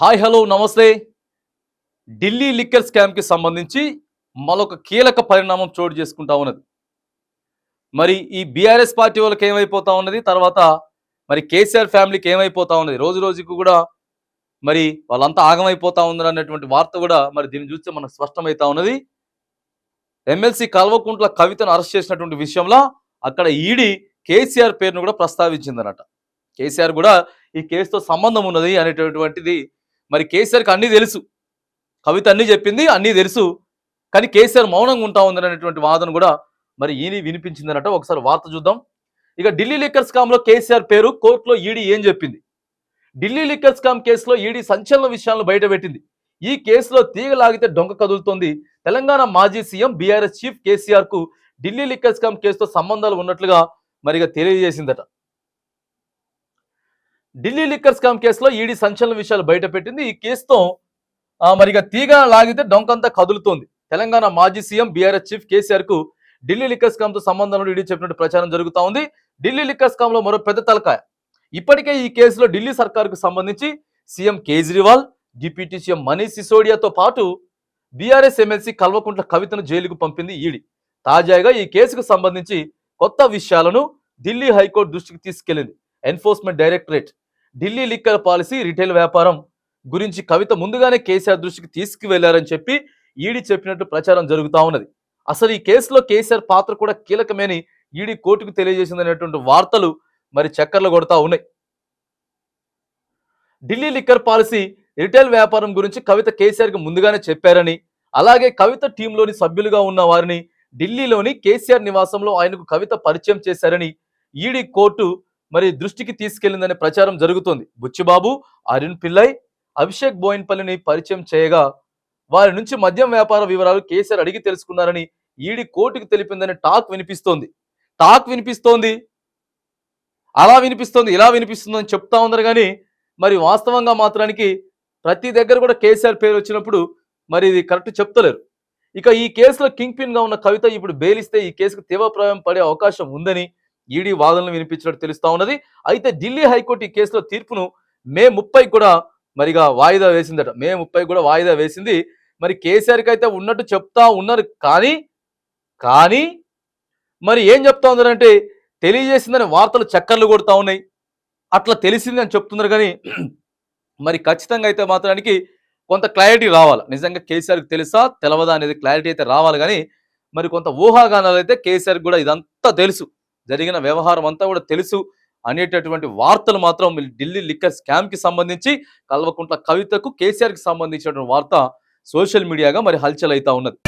Hi hello నమస్తే. Delhi liquor స్కామ్కి సంబంధించి మరొక కీలక పరిణామం చోటు చేసుకుంటా ఉన్నది. మరి ఈ బీఆర్ఎస్ పార్టీ వాళ్ళకి ఏమైపోతా ఉన్నది? తర్వాత మరి కేసీఆర్ ఫ్యామిలీకి ఏమైపోతా ఉన్నది? రోజు రోజుకు కూడా మరి వాళ్ళంతా ఆగమైపోతా ఉన్నారు అన్నటువంటి వార్త కూడా మరి దీన్ని చూస్తే మనకు స్పష్టమవుతా ఉన్నది. ఎమ్మెల్సీ కల్వకుంట్ల కవితను అరెస్ట్ చేసినటువంటి విషయంలో అక్కడ ఈడీ కేసీఆర్ పేరును కూడా ప్రస్తావించిందనట కేసీఆర్ కూడా ఈ కేసుతో సంబంధం ఉన్నది అనేటటువంటిది మరి కేసీఆర్కి అన్నీ తెలుసు. కవిత అన్నీ చెప్పింది అన్నీ తెలుసు. కానీ కేసీఆర్ మౌనంగా ఉంటా ఉందని అనేటువంటి వాదన కూడా మరి ఈయన వినిపించిందనట ఒకసారి వార్త చూద్దాం. ఇక ఢిల్లీ లిక్కర్ స్కామ్లో కేసీఆర్ పేరు కోర్టులో ఈడీ ఏం చెప్పింది? ఢిల్లీ లిక్కర్ స్కామ్ కేసులో ఈడీ సంచలన విషయాలను బయటపెట్టింది ఈ కేసులో తీగ లాగితే డొంక కదులుతోంది. తెలంగాణ మాజీ సీఎం బీఆర్ఎస్ చీఫ్ కేసీఆర్కు ఢిల్లీ లిక్కర్ స్కామ్ కేసుతో సంబంధాలు ఉన్నట్లుగా మరిగా తెలియజేసిందట. ఢిల్లీ లిక్కర్ స్కామ్ కేసులో ఈడీ సంచలన విషయాలు బయటపెట్టింది ఈ కేసుతో మరిగా తీగ లాగితే డొంకంతా కదులుతోంది. తెలంగాణ మాజీ సీఎం బీఆర్ఎస్ చీఫ్ కేసీఆర్కు ఢిల్లీ లిక్కర్ స్కామ్తో సంబంధం ఈడీ చెప్పినట్టు ప్రచారం జరుగుతూ ఉంది. ఢిల్లీ లిక్కర్ స్కామ్లో మరో పెద్ద తలకాయ. ఇప్పటికే ఈ కేసులో ఢిల్లీ సర్కార్కు సంబంధించి CM Kejriwal deputy CM Manish సిసోడియాతో పాటు బీఆర్ఎస్ ఎమ్మెల్సీ కల్వకుంట్ల కవితను జైలుకు పంపింది ఈడీ. తాజాగా ఈ కేసుకు సంబంధించి కొత్త విషయాలను ఢిల్లీ హైకోర్టు దృష్టికి తీసుకెళ్ళింది enforcement directorate Delhi liquor policy retail వ్యాపారం గురించి కవిత ముందుగానే కేసీఆర్ దృష్టికి తీసుకువెళ్ళారని చెప్పి ఈడీ చెప్పినట్టు ప్రచారం జరుగుతూ ఉన్నది. అసలు ఈ కేసులో కేసీఆర్ పాత్ర కూడా కీలకమేని ఈడీ కోర్టుకు తెలియజేసిందనేటువంటి వార్తలు మరి చక్కర్లు కొడతా ఉన్నాయి. ఢిల్లీ లిక్కర్ పాలసీ రిటైల్ వ్యాపారం గురించి కవిత కేసీఆర్కి ముందుగానే చెప్పారని అలాగే కవిత టీంలోని సభ్యులుగా ఉన్న వారిని ఢిల్లీలోని కేసీఆర్ నివాసంలో ఆయనకు కవిత పరిచయం చేశారని ఈడీ కోర్టు మరి దృష్టికి తీసుకెళ్ళిందనే ప్రచారం జరుగుతోంది. బుచ్చిబాబు అరుణ్ పిల్లై అభిషేక్ బోయిన్పల్లిని పరిచయం చేయగా వారి నుంచి మద్యం వ్యాపార వివరాలు కేసీఆర్ అడిగి తెలుసుకున్నారని ఈడీ కోర్టుకు తెలిపిందని టాక్ వినిపిస్తోంది. టాక్ వినిపిస్తోంది. అలా వినిపిస్తోంది ఇలా వినిపిస్తుందని చెప్తా ఉన్నారు కానీ మరి వాస్తవంగా మాత్రానికి ప్రతి దగ్గర కూడా కేసీఆర్ పేరు వచ్చినప్పుడు మరి ఇది కరెక్ట్ చెప్తలేరు. ఇక ఈ కేసులో కింగ్ పిన్గా ఉన్న కవిత ఇప్పుడు బెయిలిస్తే ఈ కేసుకు తీవ్ర ప్రభావం పడే అవకాశం ఉందని ఈడీ వాదనలు వినిపించినట్టు తెలుస్తా ఉన్నది. అయితే ఢిల్లీ హైకోర్టు ఈ కేసులో తీర్పును మే ముప్పై కూడా మరిగా వాయిదా వేసిందట. మే ముప్పై కూడా వాయిదా వేసింది. మరి కేసీఆర్కి అయితే ఉన్నట్టు చెప్తా ఉన్నారు కానీ కానీ మరి ఏం చెప్తా ఉన్నారంటే తెలియజేసిందని వార్తలు చక్కర్లు కొడుతూ ఉన్నాయి. అట్లా తెలిసింది అని చెప్తున్నారు కానీ మరి ఖచ్చితంగా అయితే మాత్రానికి కొంత క్లారిటీ రావాలి. నిజంగా కేసీఆర్కి తెలుసా? తెలవదా అనేది క్లారిటీ అయితే రావాలి కానీ మరి కొంత ఊహాగానాలు అయితే కేసీఆర్ కూడా ఇదంతా తెలుసు. జరిగిన వ్యవహారం అంతా కూడా తెలుసు అనేటటువంటి వార్తలు మాత్రం ఢిల్లీ లిక్కర్ స్కామ్కి సంబంధించి కల్వకుంట్ల కవితకు కేసీఆర్కి సంబంధించినటువంటి వార్త సోషల్ మీడియాగా మరి హల్చల్ అవుతా ఉన్నది.